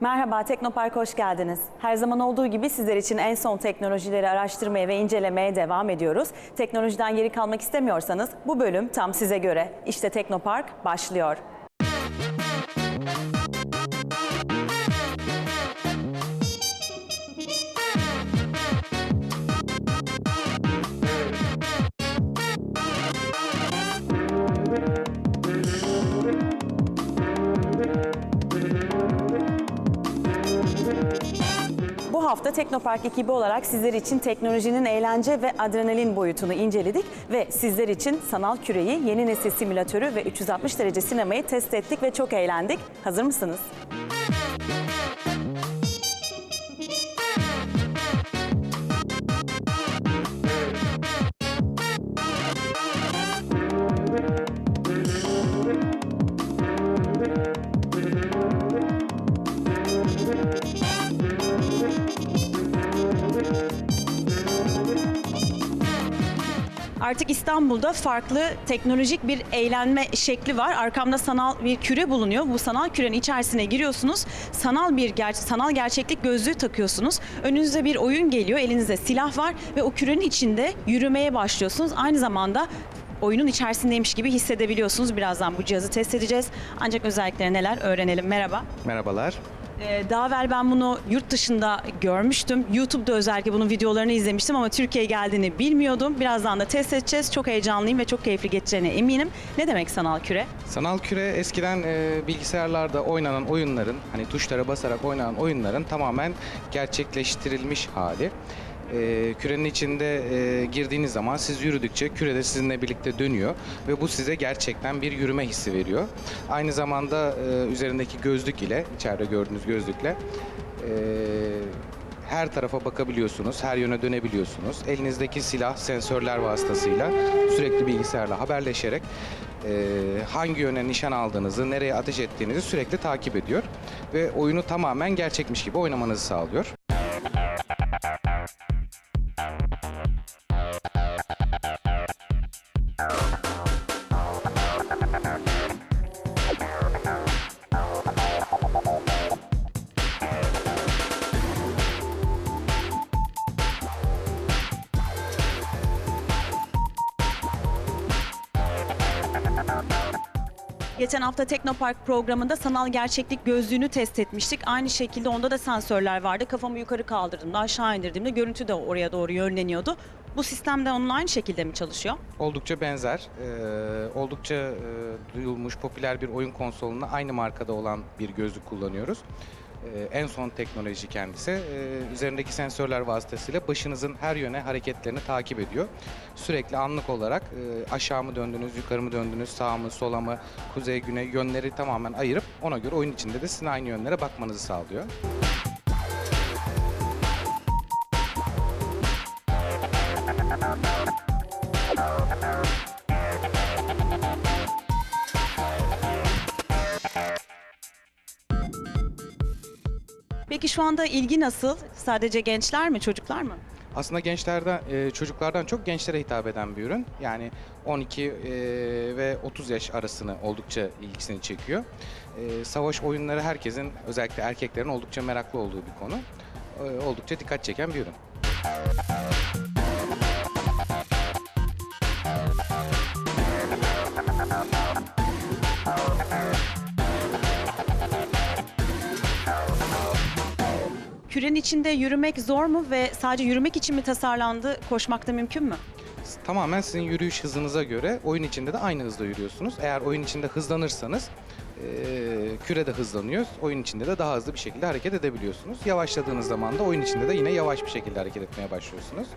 Merhaba, Teknopark'a hoş geldiniz. Her zaman olduğu gibi sizler için en son teknolojileri araştırmaya ve incelemeye devam ediyoruz. Teknolojiden geri kalmak istemiyorsanız bu bölüm tam size göre. İşte Teknopark başlıyor. you. Bu hafta Teknopark ekibi olarak sizler için teknolojinin eğlence ve adrenalin boyutunu inceledik ve sizler için sanal küreyi, yeni nesil simülatörü ve 360 derece sinemayı test ettik ve çok eğlendik. Hazır mısınız? Artık İstanbul'da farklı teknolojik bir eğlenme şekli var. Arkamda sanal bir küre bulunuyor. Bu sanal kürenin içerisine giriyorsunuz. Sanal bir ger sanal gerçeklik gözlüğü takıyorsunuz. Önünüze bir oyun geliyor. Elinizde silah var ve o kürenin içinde yürümeye başlıyorsunuz. Aynı zamanda oyunun içerisindeymiş gibi hissedebiliyorsunuz. Birazdan bu cihazı test edeceğiz. Ancak özellikleri neler öğrenelim. Merhaba. Merhabalar. Ee, Daha evvel ben bunu yurt dışında görmüştüm. YouTube'da özellikle bunun videolarını izlemiştim ama Türkiye'ye geldiğini bilmiyordum. Birazdan da test edeceğiz. Çok heyecanlıyım ve çok keyifli geçeceğine eminim. Ne demek sanal küre? Sanal küre eskiden e, bilgisayarlarda oynanan oyunların, hani tuşlara basarak oynanan oyunların tamamen gerçekleştirilmiş hali. E, kürenin içinde e, girdiğiniz zaman siz yürüdükçe küre de sizinle birlikte dönüyor ve bu size gerçekten bir yürüme hissi veriyor. Aynı zamanda e, üzerindeki gözlük ile, içeride gördüğünüz gözlükle e, her tarafa bakabiliyorsunuz, her yöne dönebiliyorsunuz. Elinizdeki silah sensörler vasıtasıyla sürekli bilgisayarla haberleşerek e, hangi yöne nişan aldığınızı, nereye ateş ettiğinizi sürekli takip ediyor ve oyunu tamamen gerçekmiş gibi oynamanızı sağlıyor. Geçen hafta Teknopark programında sanal gerçeklik gözlüğünü test etmiştik. Aynı şekilde onda da sensörler vardı. Kafamı yukarı kaldırdığımda, aşağı indirdiğimde görüntü de oraya doğru yönleniyordu. Bu sistemde onunla aynı şekilde mi çalışıyor? Oldukça benzer, e, oldukça e, duyulmuş, popüler bir oyun konsolunda aynı markada olan bir gözlük kullanıyoruz. E, en son teknoloji kendisi. E, üzerindeki sensörler vasıtasıyla başınızın her yöne hareketlerini takip ediyor. Sürekli anlık olarak e, aşağı mı döndünüz, yukarı mı döndünüz, sağ mı, sola mı, kuzey, güney yönleri tamamen ayırıp ona göre oyun içinde de sizin aynı yönlere bakmanızı sağlıyor. Şu anda ilgi nasıl? Sadece gençler mi, çocuklar mı? Aslında gençlerden, e, çocuklardan çok gençlere hitap eden bir ürün. Yani 12 e, ve 30 yaş arasını oldukça ilgisini çekiyor. E, Savaş oyunları herkesin, özellikle erkeklerin oldukça meraklı olduğu bir konu. Oldukça dikkat çeken bir ürün. Kürenin içinde yürümek zor mu ve sadece yürümek için mi tasarlandı? Koşmak da mümkün mü? Tamamen sizin yürüyüş hızınıza göre oyun içinde de aynı hızda yürüyorsunuz. Eğer oyun içinde hızlanırsanız küre de hızlanıyor. Oyun içinde de daha hızlı bir şekilde hareket edebiliyorsunuz. Yavaşladığınız zaman da oyun içinde de yine yavaş bir şekilde hareket etmeye başlıyorsunuz.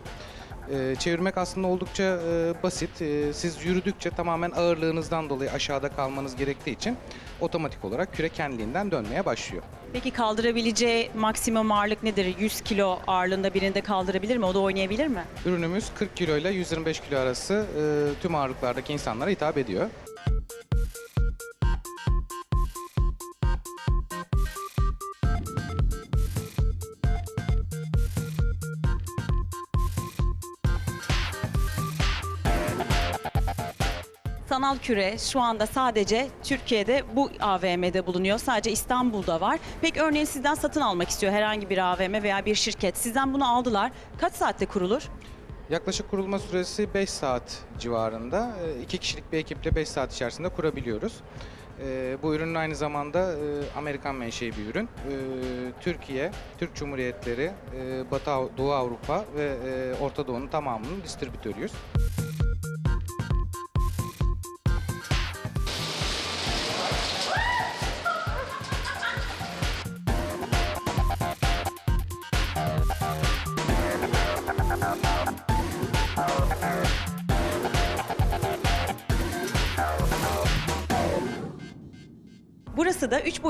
E, çevirmek aslında oldukça e, basit. E, siz yürüdükçe tamamen ağırlığınızdan dolayı aşağıda kalmanız gerektiği için otomatik olarak küre kendiliğinden dönmeye başlıyor. Peki kaldırabileceği maksimum ağırlık nedir? 100 kilo ağırlığında birinde kaldırabilir mi? O da oynayabilir mi? Ürünümüz 40 kilo ile 125 kilo arası e, tüm ağırlıklardaki insanlara hitap ediyor. Sanal küre şu anda sadece Türkiye'de bu AVM'de bulunuyor. Sadece İstanbul'da var. Peki örneğin sizden satın almak istiyor herhangi bir AVM veya bir şirket. Sizden bunu aldılar. Kaç saatte kurulur? Yaklaşık kurulma süresi 5 saat civarında. 2 kişilik bir ekiple 5 saat içerisinde kurabiliyoruz. Ee, Bu ürünün aynı zamanda e, Amerikan menşei bir ürün. Ee, Türkiye, Türk Cumhuriyetleri, e, Batı Doğu Avrupa ve e, Orta Doğu'nun tamamının distribütörüyüz.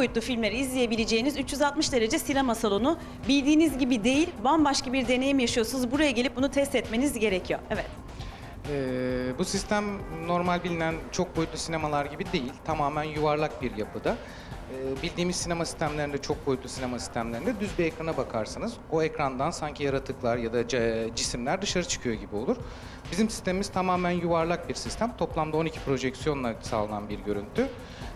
Boyutlu filmleri izleyebileceğiniz 360 derece sinema salonu. Bildiğiniz gibi değil, bambaşka bir deneyim yaşıyorsunuz. Buraya gelip bunu test etmeniz gerekiyor. Evet. Ee, bu sistem normal bilinen çok boyutlu sinemalar gibi değil. Tamamen yuvarlak bir yapıda. Ee, bildiğimiz sinema sistemlerinde, çok boyutlu sinema sistemlerinde düz bir ekrana bakarsınız. O ekrandan sanki yaratıklar ya da cisimler dışarı çıkıyor gibi olur. Bizim sistemimiz tamamen yuvarlak bir sistem. Toplamda 12 projeksiyonla sağlanan bir görüntü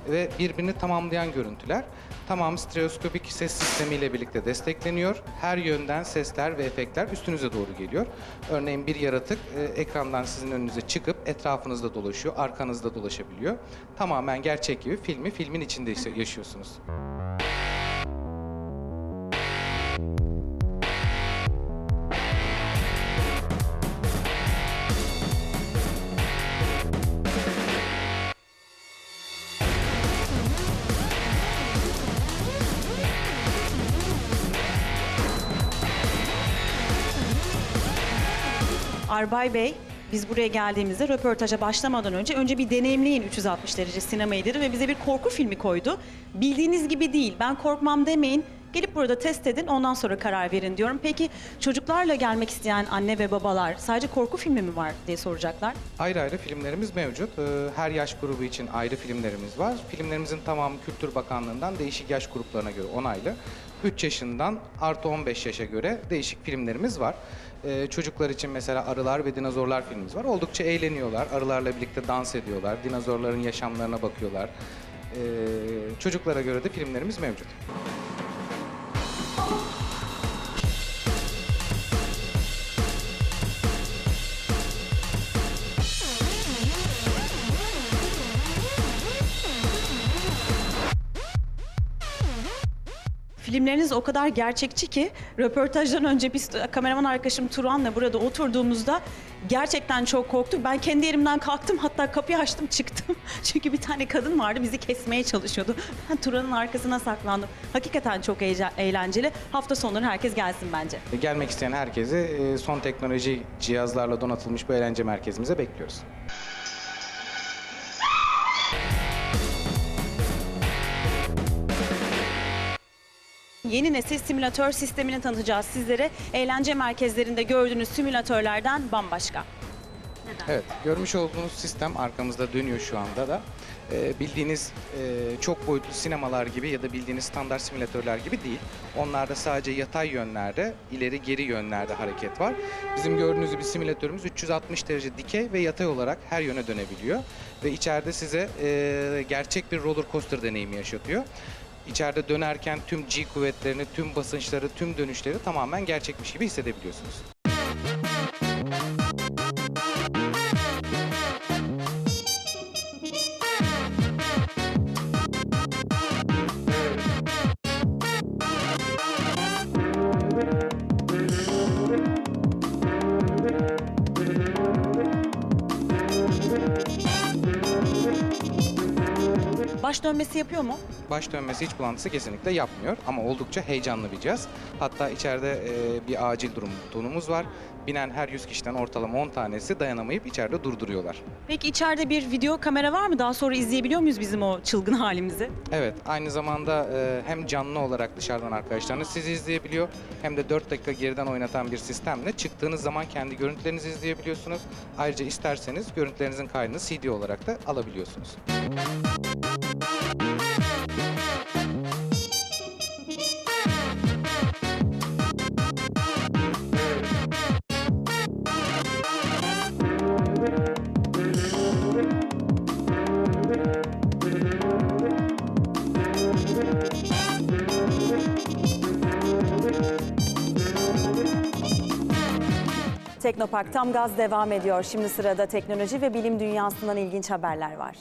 ve birbirini tamamlayan görüntüler. Tamamı stereoskopik ses sistemiyle birlikte destekleniyor. Her yönden sesler ve efektler üstünüze doğru geliyor. Örneğin bir yaratık e, ekrandan sizin önünüze çıkıp etrafınızda dolaşıyor, arkanızda dolaşabiliyor. Tamamen gerçek gibi filmi filmin içinde yaşıyorsunuz. Arbay Bey, biz buraya geldiğimizde röportaja başlamadan önce önce bir deneyimleyin 360 derece sinemayı dedi ve bize bir korku filmi koydu. Bildiğiniz gibi değil, ben korkmam demeyin. Gelip burada test edin, ondan sonra karar verin diyorum. Peki çocuklarla gelmek isteyen anne ve babalar sadece korku filmi mi var diye soracaklar. Ayrı ayrı filmlerimiz mevcut. Ee, Her yaş grubu için ayrı filmlerimiz var. Filmlerimizin tamamı Kültür Bakanlığı'ndan değişik yaş gruplarına göre onaylı. 3 yaşından artı 15 yaşa göre değişik filmlerimiz var. Ee, Çocuklar için mesela Arılar ve Dinozorlar filmimiz var. Oldukça eğleniyorlar. Arılarla birlikte dans ediyorlar. Dinozorların yaşamlarına bakıyorlar. Ee, Çocuklara göre de filmlerimiz mevcut. Filmleriniz o kadar gerçekçi ki röportajdan önce biz kameraman arkadaşım Turan'la burada oturduğumuzda gerçekten çok korktuk. Ben kendi yerimden kalktım hatta kapıyı açtım çıktım. Çünkü bir tane kadın vardı bizi kesmeye çalışıyordu. Ben Turan'ın arkasına saklandım. Hakikaten çok eğlenceli. Hafta sonları herkes gelsin bence. Gelmek isteyen herkesi e, son teknoloji cihazlarla donatılmış bu eğlence merkezimize bekliyoruz. Yeni nesil simülatör sistemini tanıtacağız sizlere. Eğlence merkezlerinde gördüğünüz simülatörlerden bambaşka. Evet, görmüş olduğunuz sistem arkamızda dönüyor şu anda da. Ee, bildiğiniz e, çok boyutlu sinemalar gibi ya da bildiğiniz standart simülatörler gibi değil. Onlarda sadece yatay yönlerde, ileri geri yönlerde hareket var. Bizim gördüğünüz bir simülatörümüz 360 derece dikey ve yatay olarak her yöne dönebiliyor. Ve içeride size e, gerçek bir roller coaster deneyimi yaşatıyor. İçeride dönerken tüm G kuvvetlerini, tüm basınçları, tüm dönüşleri tamamen gerçekmiş gibi hissedebiliyorsunuz. Dönmesi yapıyor mu? baş dönmesi hiç bulantısı kesinlikle yapmıyor ama oldukça heyecanlı bir cihaz. Hatta içeride e, bir acil durum butonumuz var. Binen her 100 kişiden ortalama 10 tanesi dayanamayıp içeride durduruyorlar. Peki içeride bir video kamera var mı? Daha sonra izleyebiliyor muyuz bizim o çılgın halimizi? Evet, aynı zamanda e, hem canlı olarak dışarıdan arkadaşlarınız sizi izleyebiliyor hem de 4 dakika geriden oynatan bir sistemle çıktığınız zaman kendi görüntülerinizi izleyebiliyorsunuz. Ayrıca isterseniz görüntülerinizin kaydını CD olarak da alabiliyorsunuz. Teknopark tam gaz devam ediyor. Şimdi sırada teknoloji ve bilim dünyasından ilginç haberler var.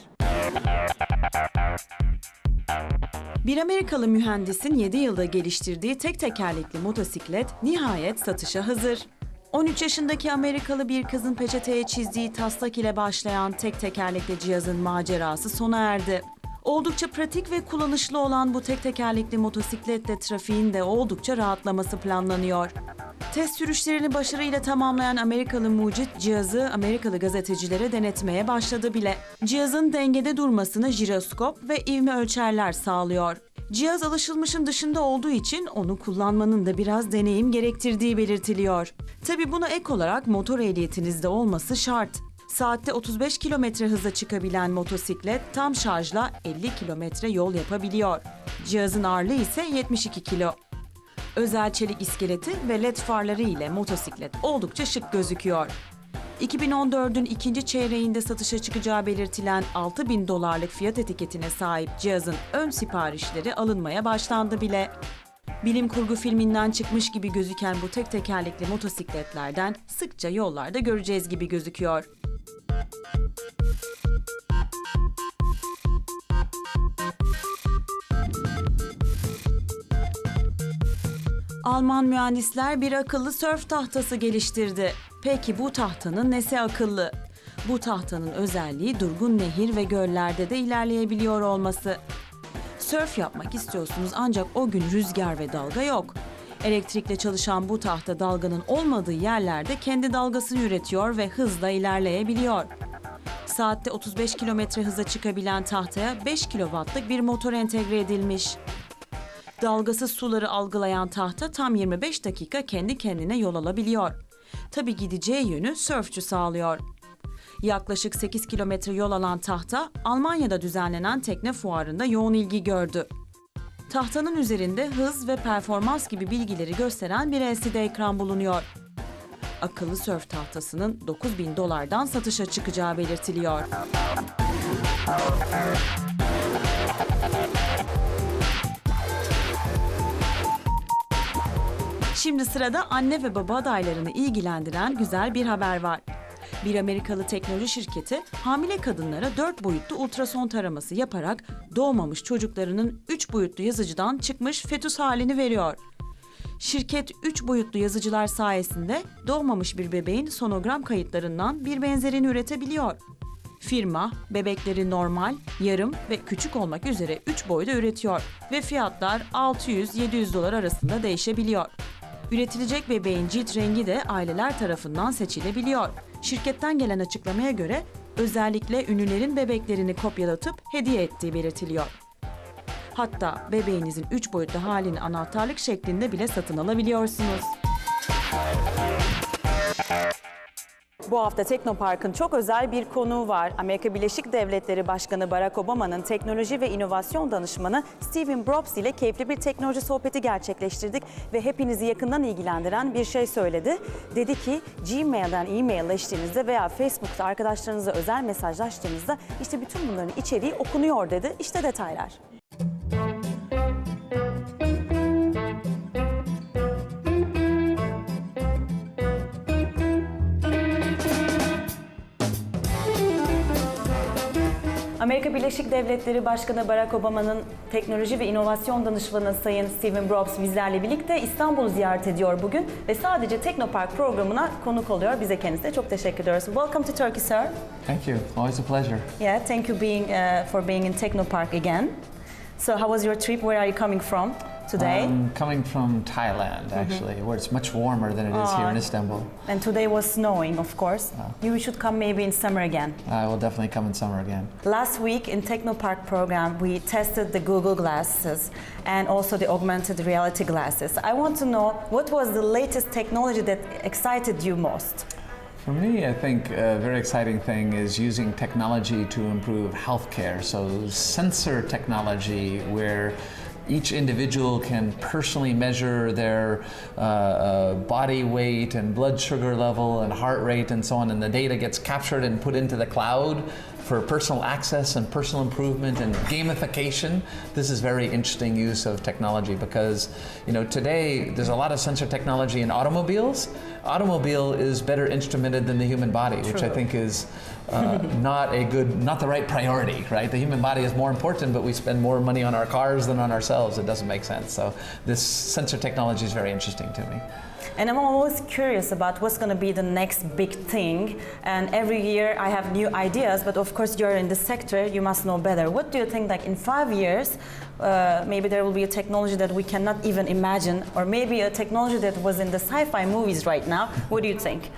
Bir Amerikalı mühendisin 7 yılda geliştirdiği tek tekerlekli motosiklet nihayet satışa hazır. 13 yaşındaki Amerikalı bir kızın peçeteye çizdiği taslak ile başlayan tek tekerlekli cihazın macerası sona erdi. Oldukça pratik ve kullanışlı olan bu tek tekerlekli motosikletle trafiğin de oldukça rahatlaması planlanıyor. Test sürüşlerini başarıyla tamamlayan Amerikalı mucit cihazı Amerikalı gazetecilere denetmeye başladı bile. Cihazın dengede durmasını jiroskop ve ivme ölçerler sağlıyor. Cihaz alışılmışın dışında olduğu için onu kullanmanın da biraz deneyim gerektirdiği belirtiliyor. Tabi buna ek olarak motor ehliyetinizde olması şart. Saatte 35 kilometre hıza çıkabilen motosiklet tam şarjla 50 kilometre yol yapabiliyor. Cihazın ağırlığı ise 72 kilo. Özel çelik iskeleti ve led farları ile motosiklet oldukça şık gözüküyor. 2014'ün ikinci çeyreğinde satışa çıkacağı belirtilen 6000 dolarlık fiyat etiketine sahip cihazın ön siparişleri alınmaya başlandı bile. Bilim kurgu filminden çıkmış gibi gözüken bu tek tekerlekli motosikletlerden sıkça yollarda göreceğiz gibi gözüküyor. Alman mühendisler bir akıllı sörf tahtası geliştirdi. Peki bu tahtanın nesi akıllı? Bu tahtanın özelliği durgun nehir ve göllerde de ilerleyebiliyor olması. Sörf yapmak istiyorsunuz ancak o gün rüzgar ve dalga yok. Elektrikle çalışan bu tahta dalganın olmadığı yerlerde kendi dalgasını üretiyor ve hızla ilerleyebiliyor. Saatte 35 kilometre hıza çıkabilen tahtaya 5 kilowattlık bir motor entegre edilmiş. Dalgasız suları algılayan tahta tam 25 dakika kendi kendine yol alabiliyor. Tabi gideceği yönü sörfçü sağlıyor. Yaklaşık 8 kilometre yol alan tahta Almanya'da düzenlenen tekne fuarında yoğun ilgi gördü. Tahtanın üzerinde hız ve performans gibi bilgileri gösteren bir LCD ekran bulunuyor. Akıllı sörf tahtasının 9000 dolardan satışa çıkacağı belirtiliyor. Şimdi sırada anne ve baba adaylarını ilgilendiren güzel bir haber var. Bir Amerikalı teknoloji şirketi hamile kadınlara 4 boyutlu ultrason taraması yaparak doğmamış çocuklarının 3 boyutlu yazıcıdan çıkmış fetüs halini veriyor. Şirket 3 boyutlu yazıcılar sayesinde doğmamış bir bebeğin sonogram kayıtlarından bir benzerini üretebiliyor. Firma bebekleri normal, yarım ve küçük olmak üzere 3 boyda üretiyor ve fiyatlar 600-700 dolar arasında değişebiliyor. Üretilecek bebeğin cilt rengi de aileler tarafından seçilebiliyor. Şirketten gelen açıklamaya göre özellikle ünlülerin bebeklerini kopyalatıp hediye ettiği belirtiliyor. Hatta bebeğinizin 3 boyutlu halini anahtarlık şeklinde bile satın alabiliyorsunuz. Bu hafta Teknopark'ın çok özel bir konuğu var. Amerika Birleşik Devletleri Başkanı Barack Obama'nın teknoloji ve inovasyon danışmanı Steven Brobst ile keyifli bir teknoloji sohbeti gerçekleştirdik ve hepinizi yakından ilgilendiren bir şey söyledi. Dedi ki Gmail'den e-mailleştiğinizde veya Facebook'ta arkadaşlarınıza özel mesajlaştığınızda işte bütün bunların içeriği okunuyor dedi. İşte detaylar. Amerika Birleşik Devletleri Başkanı Barack Obama'nın teknoloji ve inovasyon danışmanı Sayın Steven Brobst bizlerle birlikte İstanbul'u ziyaret ediyor bugün ve sadece Teknopark programına konuk oluyor. Bize kendisine çok teşekkür ediyoruz. Welcome to Turkey, sir. Thank you. Always a pleasure. Yeah, thank you being uh, for being in Technopark again. So, how was your trip? Where are you coming from today? I'm coming from Thailand, mm-hmm. actually, where it's much warmer than it is here in Istanbul. and today was snowing, of course. You should come maybe in summer again. I will definitely come in summer again. Last week in Technopark program, we tested the Google glasses and also the augmented reality glasses. I want to know what was the latest technology that excited you most? For me, I think a very exciting thing is using technology to improve healthcare. So, sensor technology, where each individual can personally measure their uh, uh, body weight and blood sugar level and heart rate and so on, and the data gets captured and put into the cloud for personal access and personal improvement and gamification, this is very interesting use of technology because you know today there's a lot of sensor technology in automobiles. Automobile is better instrumented than the human body, which I think is uh, not a good, not the right priority, right? The human body is more important, but we spend more money on our cars than on ourselves. It doesn't make sense. So this sensor technology is very interesting to me. And I'm always curious about what's going to be the next big thing. And every year I have new ideas, but of course you're in the sector, you must know better. What do you think, like in five years, uh, maybe there will be a technology that we cannot even imagine, or maybe a technology that was in the sci-fi movies right now? What do you think?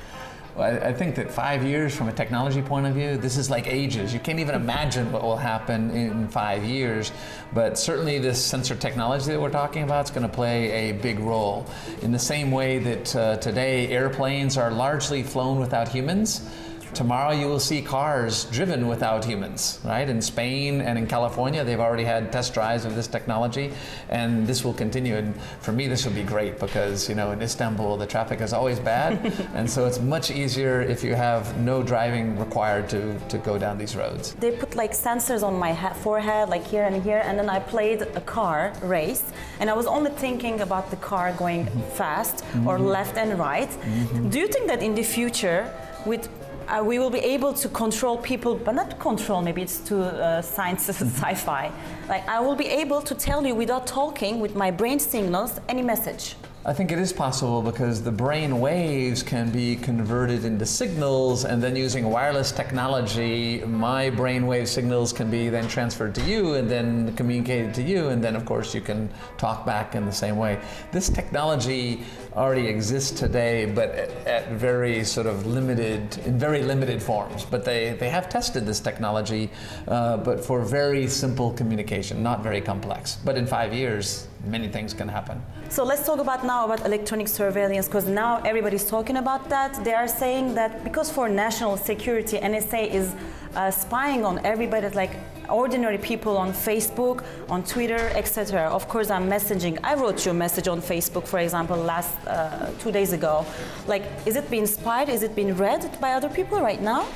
I, I think that five years from a technology point of view, this is like ages. You can't even imagine what will happen in five years. But certainly, this sensor technology that we're talking about is going to play a big role. In the same way that uh, today airplanes are largely flown without humans. Tomorrow you will see cars driven without humans, right? In Spain and in California, they've already had test drives of this technology, and this will continue. And for me, this will be great because, you know, in Istanbul, the traffic is always bad, and so it's much easier if you have no driving required to, to go down these roads. They put like sensors on my forehead, like here and here, and then I played a car race, and I was only thinking about the car going mm-hmm. fast or mm-hmm. left and right. Mm-hmm. Do you think that in the future, with uh, we will be able to control people, but not control. Maybe it's too uh, science, sci-fi. Like I will be able to tell you without talking with my brain signals any message. I think it is possible because the brain waves can be converted into signals, and then using wireless technology, my brain wave signals can be then transferred to you and then communicated to you, and then of course you can talk back in the same way. This technology already exists today, but at, at very sort of limited, in very limited forms. But they, they have tested this technology, uh, but for very simple communication, not very complex. But in five years, many things can happen. So let's talk about now about electronic surveillance because now everybody's talking about that. They are saying that because for national security, NSA is uh, spying on everybody, like ordinary people on Facebook, on Twitter, etc. Of course, I'm messaging. I wrote you a message on Facebook, for example, last uh, two days ago. Like, is it being spied? Is it being read by other people right now?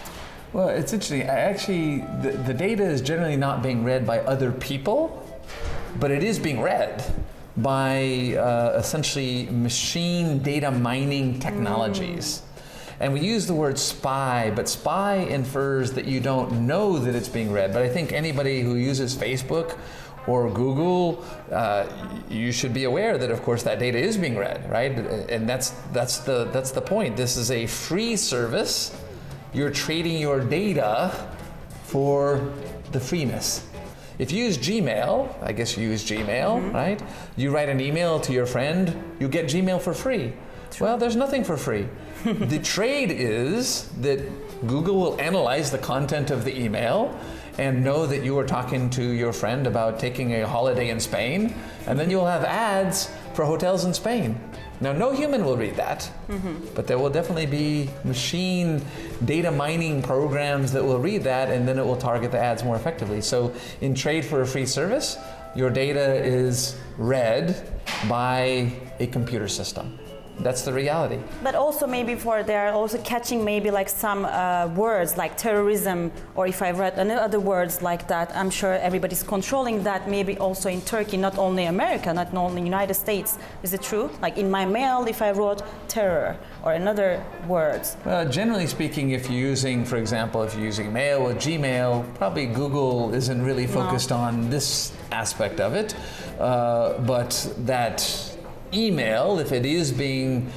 Well, it's interesting. I Actually, the, the data is generally not being read by other people, but it is being read by uh, essentially machine data mining technologies. And we use the word spy, but spy infers that you don't know that it's being read. But I think anybody who uses Facebook or Google, uh, you should be aware that, of course, that data is being read, right? And that's that's the that's the point. This is a free service. You're trading your data for the freeness. If you use Gmail, I guess you use Gmail, right? You write an email to your friend, you get Gmail for free. Well, there's nothing for free. the trade is that Google will analyze the content of the email and know that you were talking to your friend about taking a holiday in Spain, and then you'll have ads for hotels in Spain. Now, no human will read that, mm-hmm. but there will definitely be machine data mining programs that will read that, and then it will target the ads more effectively. So, in trade for a free service, your data is read by a computer system. That's the reality. But also maybe for they're also catching maybe like some uh, words like terrorism or if I read other words like that, I'm sure everybody's controlling that. Maybe also in Turkey, not only America, not only United States. Is it true? Like in my mail, if I wrote terror or another words. Well, generally speaking, if you're using, for example, if you're using mail or Gmail, probably Google isn't really focused on this aspect of it. Uh, but that email, if it is being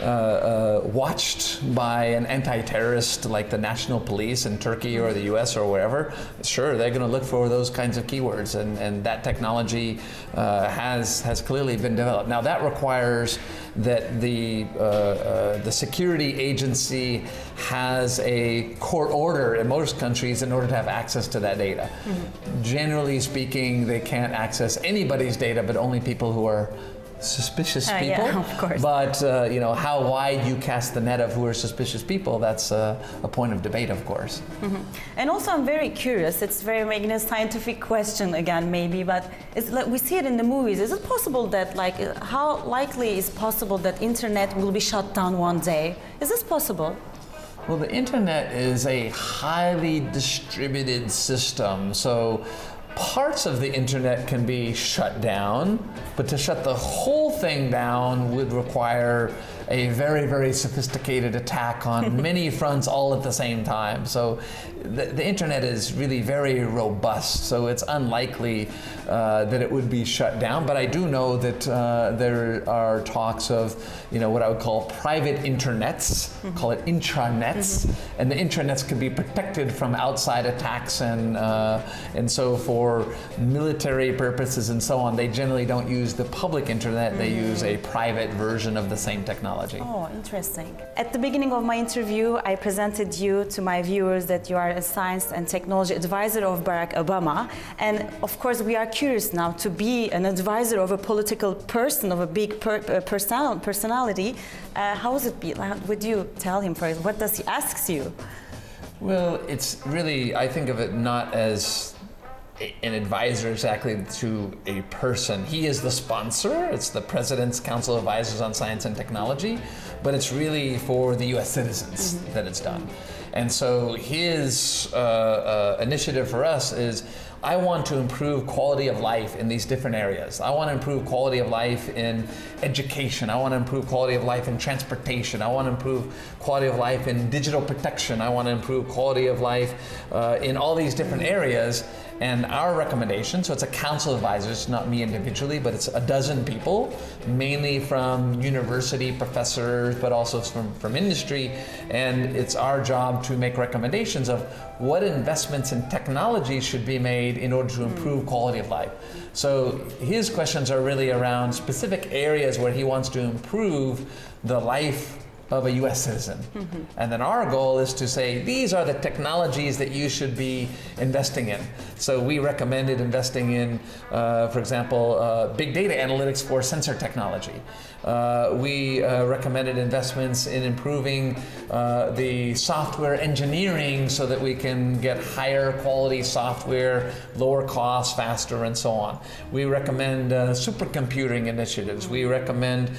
uh, uh, watched by an anti-terrorist like the national police in Turkey or the U.S. or wherever, sure, they're going to look for those kinds of keywords, and, and that technology uh, has has clearly been developed. Now that requires that the uh, uh, the security agency has a court order in most countries in order to have access to that data. Generally speaking, they can't access anybody's data, but only people who are suspicious Uh, people. yeah, of course. But uh, you know how wide you cast the net of who are suspicious people. That's uh, a point of debate, of course. And also, I'm very curious. It's very making a scientific question again, maybe, but it's like we see it in the movies. Is it possible that, like, how likely is possible that internet will be shut down one day? Is this possible? Well, the internet is a highly distributed system. So parts of the internet can be shut down, but to shut the whole thing down would require a very, very sophisticated attack on many fronts all at the same time. So the, the internet is really very robust, so it's unlikely uh, that it would be shut down. But I do know that uh, there are talks of, you know, what I would call private internets, call it intranets, and the intranets can be protected from outside attacks, and uh, and so for military purposes and so on, they generally don't use the public internet; they use a private version of the same technology. Oh, interesting. At the beginning of my interview, I presented you to my viewers that you are a science and technology advisor of Barack Obama. And of course, we are curious now to be an advisor of a political person, of a big per, uh, personal, personality. Uh, how would it be? How Would you tell him first? What does he asks you? Well, it's really, I think of it not as a- an advisor exactly to a person. He is the sponsor, it's the President's Council of Advisors on Science and Technology, but it's really for the US citizens that it's done. And so his uh, uh, initiative for us is I want to improve quality of life in these different areas. I want to improve quality of life in education. I want to improve quality of life in transportation. I want to improve quality of life in digital protection. I want to improve quality of life uh, in all these different areas. And our recommendation, so it's a council of advisors, not me individually, but it's a dozen people, mainly from university professors, but also from, from industry. And it's our job to make recommendations of what investments in technology should be made in order to improve quality of life. So his questions are really around specific areas where he wants to improve the life of a US citizen. Mm-hmm. And then our goal is to say these are the technologies that you should be investing in. So we recommended investing in, uh, for example, uh, big data analytics for sensor technology. Uh, we uh, recommended investments in improving uh, the software engineering so that we can get higher quality software, lower cost, faster, and so on. We recommend supercomputing initiatives. We recommend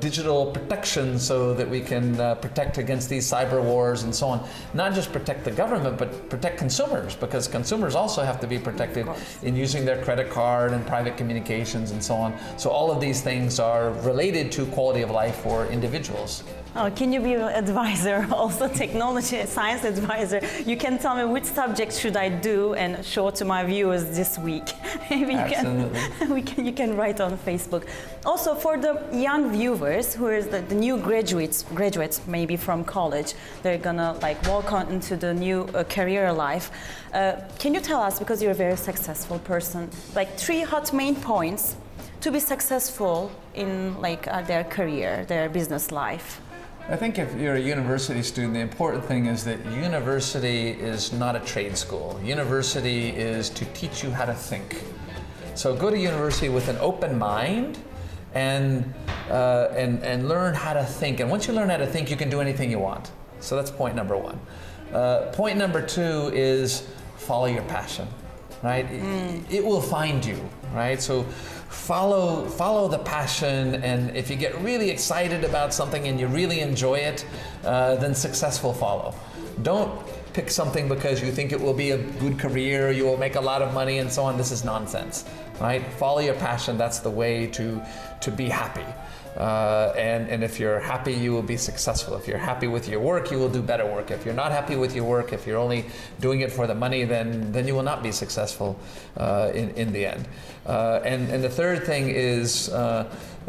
digital protection so that we can protect against these cyber wars and so on. Not just protect the government, but protect consumers because consumers also have to be protected in using their credit card and private communications and so on. So all of these things are related to quality of life for individuals. Oh, can you be an advisor, also technology science advisor? You can tell me which subjects should I do and show to my viewers this week. Maybe you Absolutely. can, we can you can write on Facebook. Also for the young viewers who is the, the new graduates, graduates maybe from college, they're gonna like walk on into the new uh, career life. Uh, can you tell us because you're a very successful person, like three hot main points to be successful in like uh, their career, their business life? I think if you're a university student, the important thing is that university is not a trade school. University is to teach you how to think. So go to university with an open mind and, uh, and, and learn how to think. And once you learn how to think, you can do anything you want. So that's point number one. Uh, point number two is follow your passion, right? It, it will find you, right? So follow follow the passion and if you get really excited about something and you really enjoy it uh, then success will follow. Don't pick something because you think it will be a good career you will make a lot of money and so on. This is nonsense right? Follow your passion. That's the way to to be happy uh, and, and if you're happy, you will be successful. If you're happy with your work, you will do better work. If you're not happy with your work, if you're only doing it for the money, then, then you will not be successful uh, in, in the end. Uh, and, and the third thing is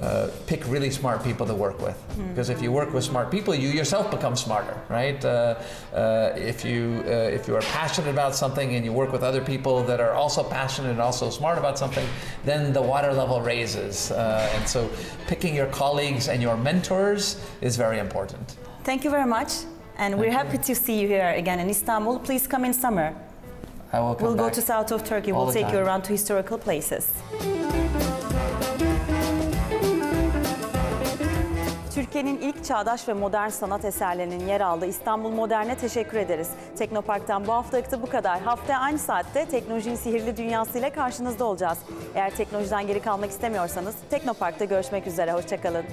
uh, pick really smart people to work with. Because if you work with smart people, you yourself become smarter, right? Uh, uh, if, you, uh, if you are passionate about something and you work with other people that are also passionate and also smart about something, then the water level raises. Uh, and so picking your colleagues and your mentors is very important. Thank you very much. And we're happy to see you here again in Istanbul. Please come in summer. I will come We'll go to south of Turkey. all We'll take you around to historical places. Türkiye'nin ilk çağdaş ve modern sanat eserlerinin yer aldığı İstanbul Modern'e teşekkür ederiz. Teknopark'tan bu haftalıkta bu kadar. Hafta aynı saatte teknolojinin sihirli dünyasıyla karşınızda olacağız. Eğer teknolojiden geri kalmak istemiyorsanız Teknopark'ta görüşmek üzere. Hoşçakalın.